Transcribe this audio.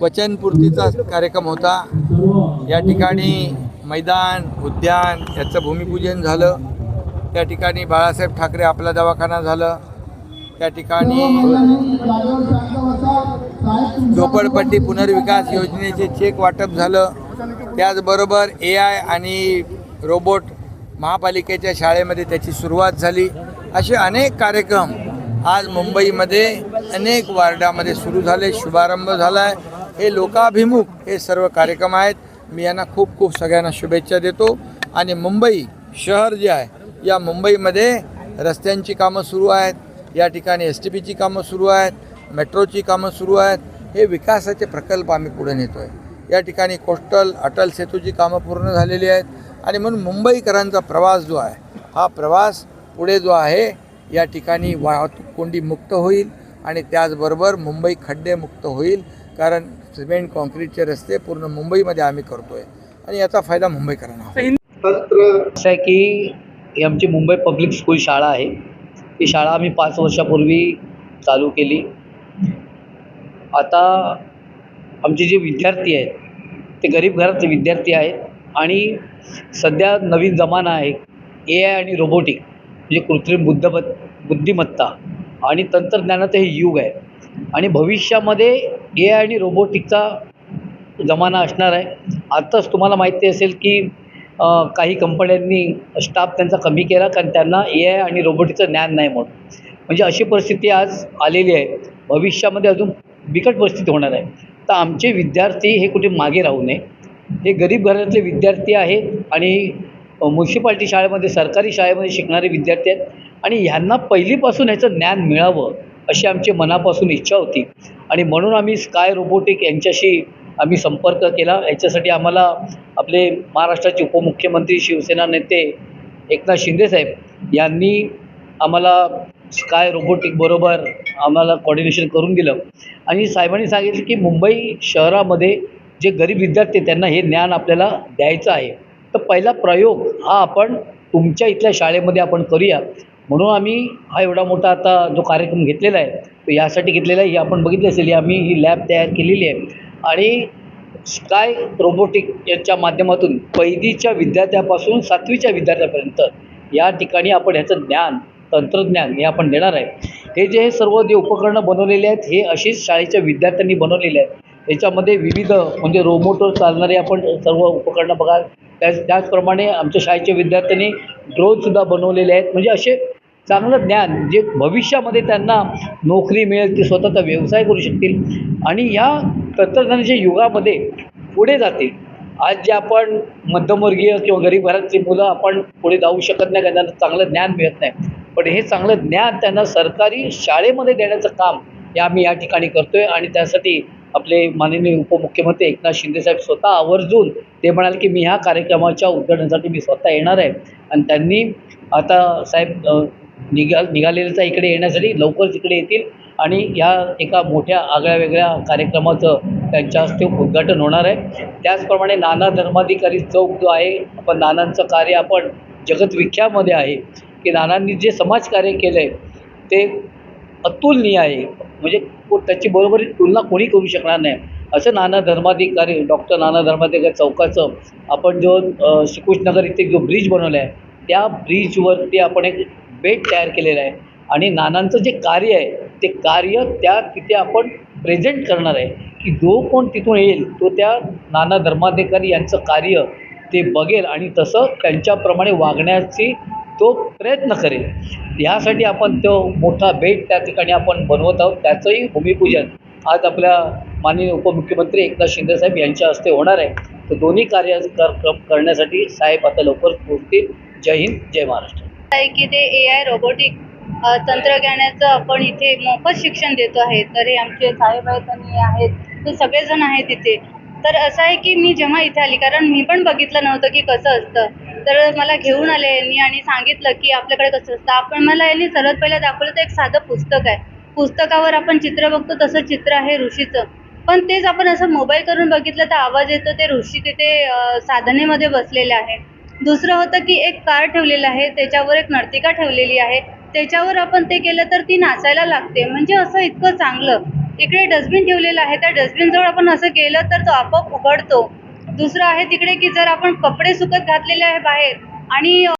वचनपूर्तीचा कार्यक्रम होता. या ठिकाणी मैदान उद्यान याचं भूमिपूजन झालं. त्या ठिकाणी बाळासाहेब ठाकरे आपला दवाखाना झालं. त्या ठिकाणी झोपडपट्टी पुनर्विकास योजनेचे चेक वाटप झालं. त्याचबरोबर ए आय आणि रोबोट महापालिकेच्या शाळेमध्ये त्याची सुरुवात झाली. असे अनेक कार्यक्रम आज मुंबईमध्ये अनेक वार्डामध्ये सुरू झाले शुभारंभ झाला आहे हे लोकाभिमुख हे सर्व कार्यक्रम आहेत. मी यांना खूप खूप सगळ्यांना शुभेच्छा देतो. आणि मुंबई शहर जे आहे या मुंबईमध्ये रस्त्यांची कामं सुरू आहेत. या ठिकाणी एस टी पीची कामं सुरू आहेत मेट्रोची कामं सुरू आहेत. हे विकासाचे प्रकल्प आम्ही पुढे नेतो आहे या ठिकाणी कोस्टल अटल सेतूची कामं पूर्ण झालेली आहेत. आणि म्हणून मुंबईकरांचा प्रवास जो आहे हा प्रवास पुढे जो आहे या ठिकाणी वाहतूक कोंडी मुक्त होईल आणि त्याचबरोबर मुंबई खड्डेमुक्त होईल कारण सिमेंट कॉन्क्रीटचे रस्ते पूर्ण मुंबईमध्ये आम्ही करतो आहे आणि याचा फायदा मुंबईकरांना असं आहे की ही आमची मुंबई पब्लिक स्कूल शाळा आहे. ही शाळा आम्ही पाच वर्षापूर्वी चालू केली. आता आमचे जे विद्यार्थी आहेत ते गरीब घरातले विद्यार्थी आहेत आणि सध्या नवीन जमाना आहे. ए आय आणि रोबोटिक. म्हणजे कृत्रिम बुद्धमत बुद्धिमत्ता आणि तंत्रज्ञानाचं हे युग आहे. आणि भविष्यामध्ये ए आय आणि रोबोटिकचा जमाना असणार आहे. आत्ताच तुम्हाला माहिती असेल की काही कंपन्यांनी स्टाफ त्यांचा कमी केला कारण त्यांना ए आय आणि रोबोटिकचं ज्ञान नाही म्हणून. म्हणजे अशी परिस्थिती आज आलेली आहे. भविष्यामध्ये अजून बिकट परिस्थिती होणार आहे. तर आमचे विद्यार्थी हे कुठे मागे राहू नये. हे गरीब घरातले विद्यार्थी आहेत आणि म्युन्सिपाल्टी शाळेमध्ये सरकारी शाळेमध्ये शिकणारे विद्यार्थी आहेत. आणि ह्यांना पहिलीपासून ह्याचं ज्ञान मिळावं अशी आमची मनापासून इच्छा होती. आणि म्हणून आम्ही स्काय रोबोटिक यांच्याशी आम्ही संपर्क केला. याच्यासाठी आम्हाला आपले महाराष्ट्राचे उपमुख्यमंत्री शिवसेना नेते एकनाथ शिंदेसाहेब यांनी आम्हाला स्काय रोबोटिकबरोबर आम्हाला कॉर्डिनेशन करून दिलं. आणि साहेबांनी सांगितलं की मुंबई शहरामध्ये जे गरीब विद्यार्थी त्यांना हे ज्ञान आपल्याला द्यायचं आहे. तर पहिला प्रयोग हा आपण तुमच्या इथल्या शाळेमध्ये आपण करूया. म्हणून आम्ही हा एवढा मोठा आता जो कार्यक्रम घेतलेला आहे तो यासाठी घेतलेला आहे ही आपण बघितली असेल ही आम्ही ही लॅब तयार केलेली आहे. आणि स्काय रोबोटिक याच्या माध्यमातून पहिलीच्या विद्यार्थ्यापासून सातवीच्या विद्यार्थ्यापर्यंत या ठिकाणी आपण ह्याचं ज्ञान तंत्रज्ञान हे आपण देणार आहे. हे जे हे सर्व जे उपकरणं बनवलेले आहेत हे अशीच शाळेच्या विद्यार्थ्यांनी बनवलेले आहेत. याच्यामध्ये विविध म्हणजे रोबोटवर चालणारे आपण सर्व उपकरणं बघा. त्याच त्याचप्रमाणे आमच्या शाळेच्या विद्यार्थ्यांनी ड्रोनसुद्धा बनवलेले आहेत. म्हणजे असे चांगलं ज्ञान जे भविष्यामध्ये त्यांना नोकरी मिळेल ते स्वतःचा व्यवसाय करू शकतील. आणि या तंत्रज्ञानाच्या युगामध्ये पुढे जातील आज जे आपण मध्यमवर्गीय किंवा गरीब घरातली मुलं आपण पुढे जाऊ शकत नाही त्यांना चांगलं ज्ञान मिळत नाही. पण हे चांगलं ज्ञान त्यांना सरकारी शाळेमध्ये देण्याचं काम हे आम्ही या ठिकाणी करतो आहे आणि त्यासाठी आपले माननीय उपमुख्यमंत्री एकनाथ शिंदेसाहेब स्वतः आवर्जून ते म्हणाले की मी ह्या कार्यक्रमाच्या उद्घाटनासाठी मी स्वतः येणार आहे. आणि त्यांनी आता साहेब निघा निघालेलेचा इकडे येण्यासाठी लवकरच इकडे येतील आणि या एका मोठ्या आगळ्या वेगळ्या कार्यक्रमाचं त्यांच्या हस्ते उद्घाटन होणार आहे. त्याचप्रमाणे नाना धर्माधिकारी चौक जो आहे आपण नानांचं कार्य आपण जगतविख्यामध्ये आहे की नानांनी जे समाजकार्य केलं आहे ते अतुलनीय आहे. म्हणजे त्याची बरोबरी तुलना कोणी करू शकणार नाही. असं नाना धर्माधिकारी डॉक्टर नाना धर्माधिकारी चौकाचं आपण जो श्रीकृष्णनगर इथे जो ब्रिज बनवला आहे त्या ब्रिजवरती आपण एक बेट तयार केलेला आहे. आणि नानांचं जे कार्य आहे ते कार्य त्या तिथे आपण प्रेझेंट करणार आहे की जो कोण तिथून येईल तो त्या नाना धर्माधिकारी यांचं कार्य ते बघेल आणि तसं त्यांच्याप्रमाणे वागण्याची तो प्रयत्न करेल. ह्यासाठी आपण तो मोठा बेट त्या ठिकाणी आपण बनवत आहोत. त्याचंही भूमिपूजन आज आपल्या माननीय उपमुख्यमंत्री एकनाथ शिंदेसाहेब यांच्या हस्ते होणार आहे. तर दोन्ही कार्य कर करण्यासाठी साहेब आता लवकर पोहोचतील. जय हिंद जय महाराष्ट्र. आहे की ते ए आय रोबोटिक तंत्रज्ञानाचं आपण इथे मोफत शिक्षण देतो आहे. तर हे आमचे साहेब आहेत आणि आहेत. ते सगळेजण आहेत इथे. तर असं आहे की मी जेव्हा इथे आली कारण मी पण बघितलं नव्हतं की कसं असतं. तर मला घेऊन आले यांनी आणि सांगितलं की आपल्याकडे कसं असतं. आपण मला यांनी सर्वात पहिलं दाखवलं तर एक साधं पुस्तक आहे. पुस्तकावर आपण चित्र बघतो तसं चित्र आहे ऋषीचं. पण तेच आपण असं मोबाईल करून बघितलं तर आवाज येतो ते ऋषी तिथे साधनेमध्ये बसलेले आहे. दुसरं होतं की एक कार ठेवलेलं आहे त्याच्यावर एक नर्तिका ठेवलेली आहे. त्याच्यावर आपण ते केलं तर ती नाचायला लागते. म्हणजे असं इतकं चांगलं. इकडे डस्टबिन ठेवलेलं आहे त्या डस्टबिनजवळ आपण असं केलं तर तो आपोआप उघडतो. दुसरं आहे तिकडे की जर आपण कपडे सुकत घातलेले आहे बाहेर आणि